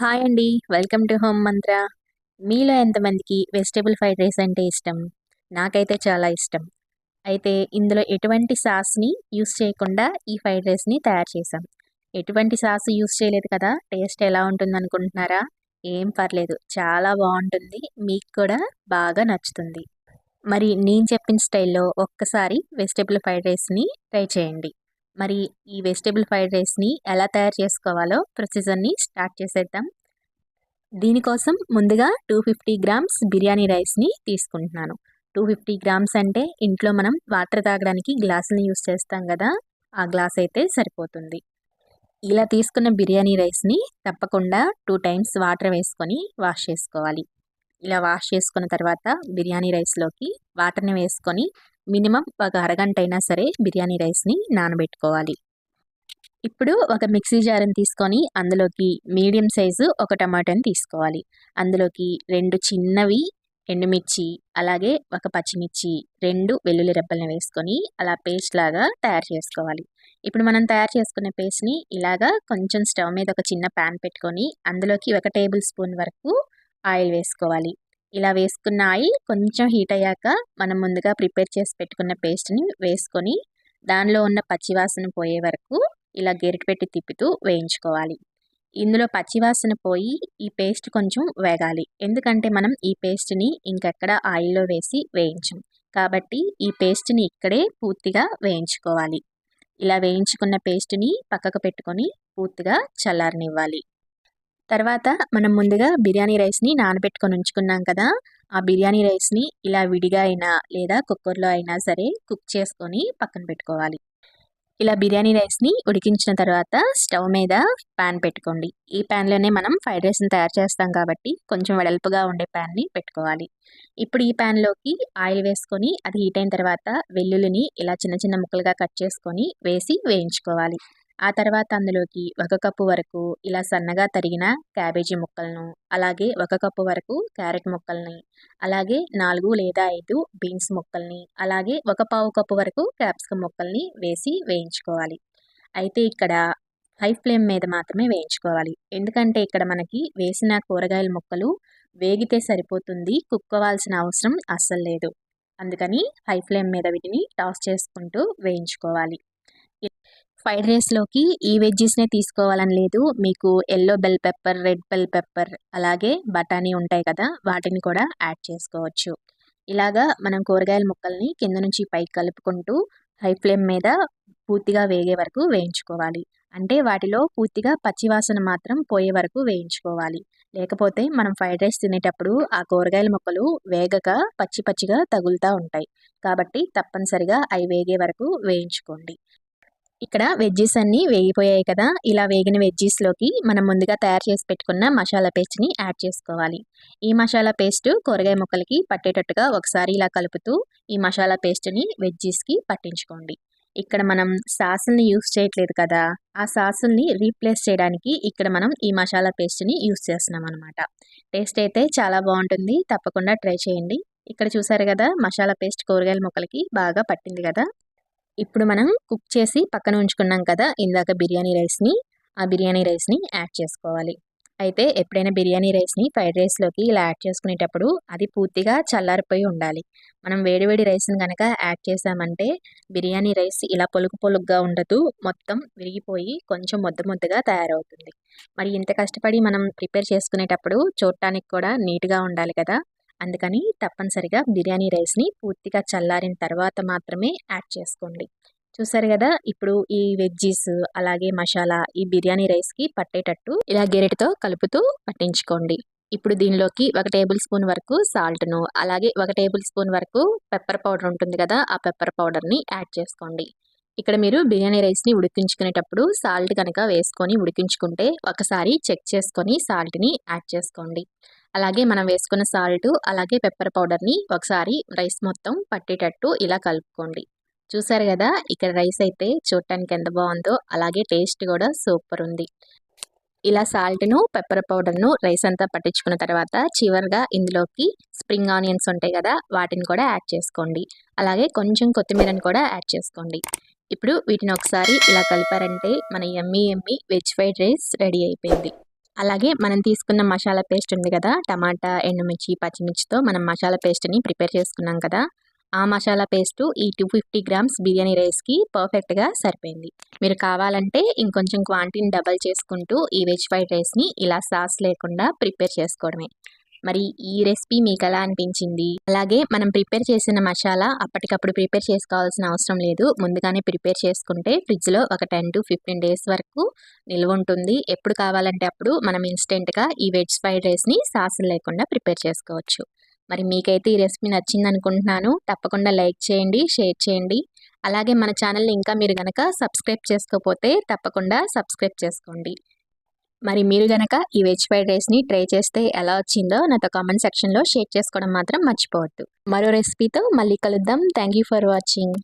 Hi అండి. Welcome to home మంత్ర. మీలో ఎంతమందికి వెజిటేబుల్ ఫ్రైడ్ రైస్ అంటే ఇష్టం? నాకైతే చాలా ఇష్టం. అయితే ఇందులో ఎటువంటి సాస్ని యూస్ చేయకుండా ఈ ఫ్రైడ్ రైస్ని తయారు చేసాం ఎటువంటి సాస్ యూస్ చేయలేదు కదా? టేస్ట్ ఎలా ఉంటుంది అనుకుంటున్నారా ఏం పర్లేదు. చాలా బాగుంటుంది. మీకు కూడా బాగా నచ్చుతుంది. మరి నేను చెప్పిన స్టైల్లో ఒక్కసారి వెజిటేబుల్ ఫ్రైడ్ రైస్ని ట్రై చేయండి. మరి ఈ వెజిటేబుల్ ఫ్రైడ్ రైస్ని ఎలా తయారు చేసుకోవాలో ప్రొసీజర్ని స్టార్ట్ చేసేద్దాం. దీనికోసం ముందుగా టూ ఫిఫ్టీ గ్రామ్స్ బిర్యానీ రైస్ని తీసుకుంటున్నాను. టూ ఫిఫ్టీ గ్రామ్స్ అంటే ఇంట్లో మనం వాటర్ తాగడానికి గ్లాసుని యూస్ చేస్తాం కదా ఆ గ్లాస్ అయితే సరిపోతుంది. ఇలా తీసుకున్న బిర్యానీ రైస్ని తప్పకుండా టూ టైమ్స్ వాటర్ వేసుకొని వాష్ చేసుకోవాలి. ఇలా వాష్ చేసుకున్న తర్వాత బిర్యానీ రైస్లోకి వాటర్ని వేసుకొని మినిమం ఒక అరగంట అయినా సరే బిర్యానీ రైస్ని నానబెట్టుకోవాలి. ఇప్పుడు ఒక మిక్సీ జార్ని తీసుకొని అందులోకి మీడియం సైజు ఒక టమాటాని తీసుకోవాలి. అందులోకి రెండు చిన్నవి ఎండుమిర్చి అలాగే ఒక పచ్చిమిర్చి రెండు వెల్లుల్లి రెబ్బల్ని వేసుకొని అలా పేస్ట్ లాగా తయారు చేసుకోవాలి. ఇప్పుడు మనం తయారు చేసుకునే పేస్ట్ని ఇలాగా కొంచెం స్టవ్ మీద ఒక చిన్న ప్యాన్ పెట్టుకొని అందులోకి ఒక టేబుల్ స్పూన్ వరకు ఆయిల్ వేసుకోవాలి. ఇలా వేసుకున్న ఆయిల్ కొంచెం హీట్ అయ్యాక మనం ముందుగా ప్రిపేర్ చేసి పెట్టుకున్న పేస్ట్ని వేసుకొని దానిలో ఉన్న పచ్చివాసన పోయే వరకు ఇలా గెరిటి పెట్టి తిప్పుతూ వేయించుకోవాలి. ఇందులో పచ్చివాసన పోయి ఈ పేస్ట్ కొంచెం వేగాలి. ఎందుకంటే మనం ఈ పేస్ట్ని ఇంకెక్కడ ఆయిల్లో వేసి వేయించం. కాబట్టి ఈ పేస్ట్ని ఇక్కడే పూర్తిగా వేయించుకోవాలి. ఇలా వేయించుకున్న పేస్ట్ని పక్కకు పెట్టుకొని పూర్తిగా చల్లారనివ్వాలి. తర్వాత మనం ముందుగా బిర్యానీ రైస్ని నానబెట్టుకొని ఉంచుకున్నాం కదా ఆ బిర్యానీ రైస్ని ఇలా విడిగా అయినా లేదా కుక్కర్లో అయినా సరే కుక్ చేసుకొని పక్కన పెట్టుకోవాలి. ఇలా బిర్యానీ రైస్ని ఉడికించిన తర్వాత స్టవ్ మీద ప్యాన్ పెట్టుకోండి. ఈ ప్యాన్లోనే మనం ఫ్రైడ్ రైస్ని తయారు చేస్తాం కాబట్టి కొంచెం వెడల్పుగా ఉండే ప్యాన్ని పెట్టుకోవాలి. ఇప్పుడు ఈ ప్యాన్లోకి ఆయిల్ వేసుకొని అది హీట్ అయిన తర్వాత వెల్లుల్లిని ఇలా చిన్న చిన్న ముక్కలుగా కట్ చేసుకొని వేసి వేయించుకోవాలి. ఆ తర్వాత అందులోకి ఒక కప్పు వరకు ఇలా సన్నగా తరిగిన క్యాబేజీ ముక్కలను అలాగే ఒక కప్పు వరకు క్యారెట్ ముక్కల్ని అలాగే నాలుగు లేదా ఐదు బీన్స్ ముక్కల్ని అలాగే ఒక పావు కప్పు వరకు క్యాప్సికమ్ ముక్కల్ని వేసి వేయించుకోవాలి. అయితే ఇక్కడ హై ఫ్లేమ్ మీద మాత్రమే వేయించుకోవాలి. ఎందుకంటే ఇక్కడ మనకి వేసిన కూరగాయల ముక్కలు వేగితే సరిపోతుంది కుక్కోవాల్సిన అవసరం అస్సలు లేదు. అందుకని హై ఫ్లేమ్ మీద వీటిని టాస్ చేసుకుంటూ వేయించుకోవాలి. ఫ్రైడ్ రైస్లోకి ఈ వెజ్జెస్నే తీసుకోవాలని లేదు. మీకు yellow bell pepper red bell pepper అలాగే బఠానీ ఉంటాయి కదా వాటిని కూడా యాడ్ చేసుకోవచ్చు. ఇలాగా మనం కూరగాయల ముక్కల్ని కింద నుంచి పైకి కలుపుకుంటూ హై ఫ్లేమ్ మీద పూర్తిగా వేగే వరకు వేయించుకోవాలి. అంటే వాటిలో పూర్తిగా పచ్చివాసన మాత్రం పోయే వరకు వేయించుకోవాలి. లేకపోతే మనం ఫ్రైడ్ రైస్ తినేటప్పుడు ఆ కూరగాయల ముక్కలు వేగక పచ్చి పచ్చిగా తగులుతూ ఉంటాయి. కాబట్టి తప్పనిసరిగా అవి వేగే వరకు వేయించుకోండి. ఇక్కడ వెజ్జెస్ అన్నీ వేగిపోయాయి కదా. ఇలా వేగిన వెజ్జెస్లోకి మనం ముందుగా తయారు చేసి పెట్టుకున్న మసాలా పేస్ట్ని యాడ్ చేసుకోవాలి. ఈ మసాలా పేస్ట్ కూరగాయ ముక్కలకి పట్టేటట్టుగా ఒకసారి ఇలా కలుపుతూ ఈ మసాలా పేస్ట్ని వెజ్జెస్కి పట్టించుకోండి. ఇక్కడ మనం సాసుల్ని యూస్ చేయట్లేదు కదా. ఆ సాసుల్ని రీప్లేస్ చేయడానికి ఇక్కడ మనం ఈ మసాలా పేస్ట్ని యూస్ చేస్తున్నాం అనమాట టేస్ట్ అయితే చాలా బాగుంటుంది. తప్పకుండా ట్రై చేయండి. ఇక్కడ చూసారు కదా మసాలా పేస్ట్ కూరగాయల ముక్కలకి బాగా పట్టింది కదా. ఇప్పుడు మనం కుక్ చేసి పక్కన ఉంచుకున్నాం కదా ఇందాక బిర్యానీ రైస్ని ఆ బిర్యానీ రైస్ని యాడ్ చేసుకోవాలి. అయితే ఎప్పుడైనా బిర్యానీ రైస్ని ఫ్రైడ్ రైస్లోకి ఇలా యాడ్ చేసుకునేటప్పుడు అది పూర్తిగా చల్లారిపోయి ఉండాలి. మనం వేడివేడి రైస్ని కనుక యాడ్ చేసామంటే బిర్యానీ రైస్ ఇలా పొలుగు పొలుగ్గా ఉండదు మొత్తం విరిగిపోయి కొంచెం ముద్ద ముద్దగా తయారవుతుంది. మరి ఇంత కష్టపడి మనం ప్రిపేర్ చేసుకునేటప్పుడు చూడటానికి కూడా నీట్గా ఉండాలి కదా. అందుకని తప్పనిసరిగా బిర్యానీ రైస్ని పూర్తిగా చల్లారిన తర్వాత మాత్రమే యాడ్ చేసుకోండి. చూసారు కదా ఇప్పుడు ఈ వెజ్జీస్ అలాగే మసాలా ఈ బిర్యానీ రైస్కి పట్టేటట్టు ఇలా గెరెటితో కలుపుతూ పట్టించుకోండి. ఇప్పుడు దీనిలోకి ఒక టేబుల్ స్పూన్ వరకు సాల్ట్ను అలాగే ఒక టేబుల్ స్పూన్ వరకు పెప్పర్ పౌడర్ ఉంటుంది కదా ఆ పెప్పర్ పౌడర్ని యాడ్ చేసుకోండి. ఇక్కడ మీరు బిర్యానీ రైస్ని ఉడికించుకునేటప్పుడు సాల్ట్ కనుక వేసుకొని ఉడికించుకుంటే ఒకసారి చెక్ చేసుకొని సాల్ట్ని యాడ్ చేసుకోండి. అలాగే మనం వేసుకున్న సాల్ట్ అలాగే పెప్పర్ పౌడర్ని ఒకసారి రైస్ మొత్తం పట్టేటట్టు ఇలా కలుపుకోండి. చూసారు కదా ఇక్కడ రైస్ అయితే చూడటానికి ఎంత బాగుందో అలాగే టేస్ట్ కూడా సూపర్ ఉంది. ఇలా సాల్ట్ను పెప్పర్ పౌడర్ను రైస్ అంతా పట్టించుకున్న తర్వాత చివరిగా ఇందులోకి స్ప్రింగ్ ఆనియన్స్ ఉంటాయి కదా వాటిని కూడా యాడ్ చేసుకోండి. అలాగే కొంచెం కొత్తిమీరని కూడా యాడ్ చేసుకోండి. ఇప్పుడు వీటిని ఒకసారి ఇలా కలిపారంటే మన yummy yummy veg fried rice ready అయిపోయింది. అలాగే మనం తీసుకున్న మసాలా పేస్ట్ ఉంది కదా టమాటా ఎండుమిర్చి పచ్చిమిర్చితో మనం మసాలా పేస్ట్ని ప్రిపేర్ చేసుకున్నాం కదా ఆ మసాలా పేస్టు ఈ టూ ఫిఫ్టీ గ్రామ్స్ బిర్యానీ రైస్కి పర్ఫెక్ట్గా సరిపోయింది. మీరు కావాలంటే ఇంకొంచెం క్వాంటిటీని డబల్ చేసుకుంటూ ఈ వెజ్ ఫ్రైడ్ రైస్ని ఇలా సాస్ లేకుండా ప్రిపేర్ చేసుకోవడమే. మరి ఈ రెసిపీ మీకు ఎలా అనిపించింది? అలాగే మనం ప్రిపేర్ చేసిన మసాలా అప్పటికప్పుడు ప్రిపేర్ చేసుకోవాల్సిన అవసరం లేదు. ముందుగానే ప్రిపేర్ చేసుకుంటే ఫ్రిడ్జ్లో ఒక టెన్ టు ఫిఫ్టీన్ డేస్ వరకు నిల్వ ఉంటుంది. ఎప్పుడు కావాలంటే అప్పుడు మనం ఇన్స్టెంట్గా ఈ వెజ్ ఫ్రైడ్ రైస్ని సాసులు లేకుండా ప్రిపేర్ చేసుకోవచ్చు. మరి మీకైతే ఈ రెసిపీ నచ్చింది అనుకుంటున్నాను. తప్పకుండా లైక్ చేయండి షేర్ చేయండి. అలాగే మన ఛానల్ని ఇంకా మీరు కనుక సబ్స్క్రైబ్ చేసుకోకపోతే తప్పకుండా సబ్స్క్రైబ్ చేసుకోండి. మరి మీరు గనక ఈ వెజ్ ఫ్రైడ్ రైస్ని ట్రై చేస్తే ఎలా వచ్చిందో నాతో కామెంట్ సెక్షన్లో షేర్ చేసుకోవడం మాత్రం మర్చిపోవద్దు. మరో రెసిపీతో మళ్ళీ కలుద్దాం. Thank you for watching